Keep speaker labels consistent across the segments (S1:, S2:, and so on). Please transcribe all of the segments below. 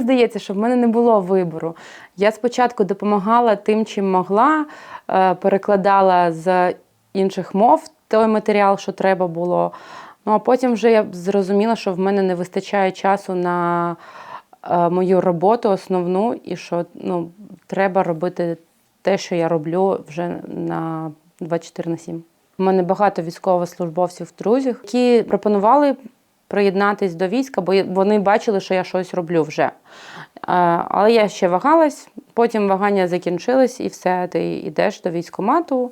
S1: Здається, що в мене не було вибору. Я спочатку допомагала тим, чим могла, е, перекладала з інших мов той матеріал, що треба було. Ну а потім вже я зрозуміла, що в мене не вистачає часу на е, мою роботу основну, і що ну, треба робити те, що я роблю вже на 24 на 7. У мене багато військовослужбовців друзів, які пропонували приєднатись до війська, бо вони бачили, що я щось роблю вже. Е, Але я ще вагалась, потім вагання закінчились, і все, ти йдеш до військкомату,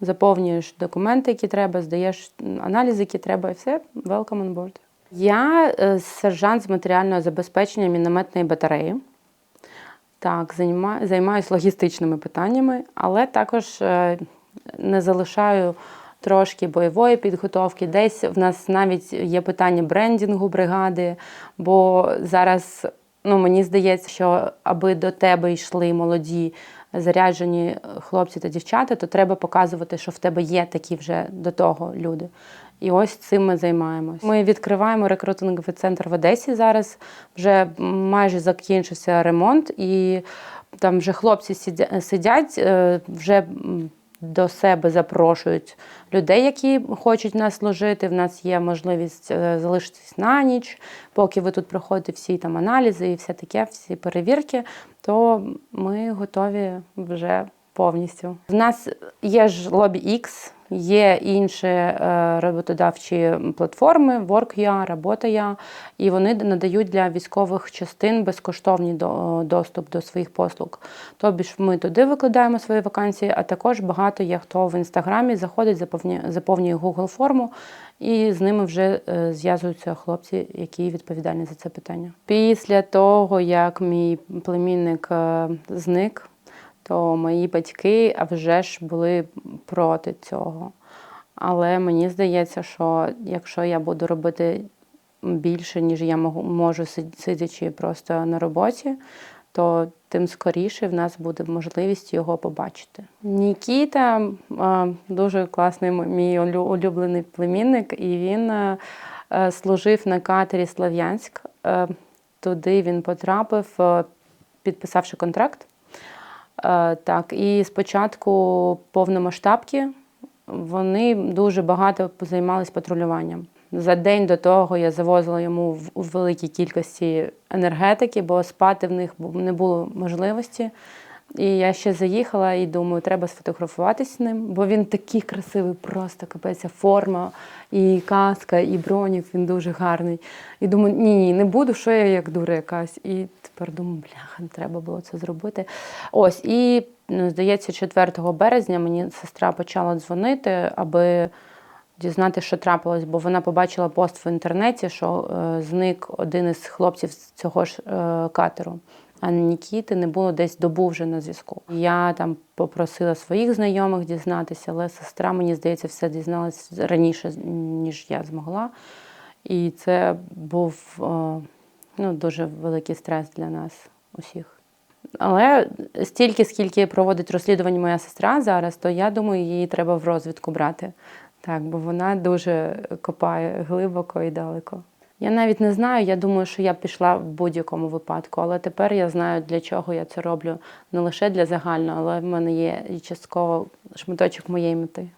S1: заповнюєш документи, які треба, здаєш аналізи, які треба, і все, welcome on board. Я е, сержант з матеріального забезпечення мінометної батареї. Так, займаюся логістичними питаннями, але також е, не залишаю трошки бойової підготовки. Десь в нас навіть є питання брендінгу бригади, бо зараз ну, мені здається, що аби до тебе йшли молоді заряджені хлопці та дівчата, то треба показувати, що в тебе є такі вже до того люди. І ось цим ми займаємось. Ми відкриваємо рекрутинговий центр в Одесі зараз. Вже майже закінчився ремонт, і там вже хлопці сидять, е, вже до себе запрошують людей, які хочуть нас служити. В нас є можливість е, залишитись на ніч, поки ви тут проходите всі там аналізи і все таке, всі перевірки, то ми готові вже повністю. В нас є ж лобі X, є інші е, роботодавчі платформи, Work.ua, Робота.ua, і вони надають для військових частин безкоштовний до- доступ до своїх послуг. Тобі ж ми туди викладаємо свої вакансії, а також багато є хто в інстаграмі заходить, заповнює Google форму, і з ними вже е, зв'язуються хлопці, які відповідальні за це питання. Після того, як мій племінник е, зник, то мої батьки вже ж були проти цього. Але мені здається, що якщо я буду робити більше, ніж я можу, сидячи просто на роботі, то тим скоріше в нас буде можливість його побачити. Нікіта дуже класний мій улюблений племінник, і він е, е, служив на катері Слов'янськ. Е, Туди він потрапив, підписавши контракт. Е, Так, і спочатку повномасштабки вони дуже багато займалися патрулюванням. За день до того я завозила йому в- великій кількості енергетики, бо спати в них не було можливості. І я ще заїхала і думаю, треба сфотографуватися з ним, бо він такий красивий, просто капець, форма, і каска, і бронік, він дуже гарний. І думаю, ні, ні, не буду, що я як дура якась. І тепер думаю, бляха, треба було це зробити. Ось, і ну, здається, 4 березня мені сестра почала дзвонити, аби дізнати, що трапилось, бо вона побачила пост в інтернеті, що е, зник один із хлопців з цього ж е, катеру. А Нікіти не було десь добу вже на зв'язку. Я там попросила своїх знайомих дізнатися, але сестра, мені здається, все дізналась раніше, ніж я змогла. І це був е, ну, дуже великий стрес для нас усіх. Але стільки, скільки проводить розслідування моя сестра зараз, то я думаю, її треба в розвідку брати. Так, бо вона дуже копає глибоко і далеко. Я навіть не знаю, я думаю, що я пішла в будь-якому випадку, але тепер я знаю, для чого я це роблю. Не лише для загального, але в мене є частково шматочок моєї мети.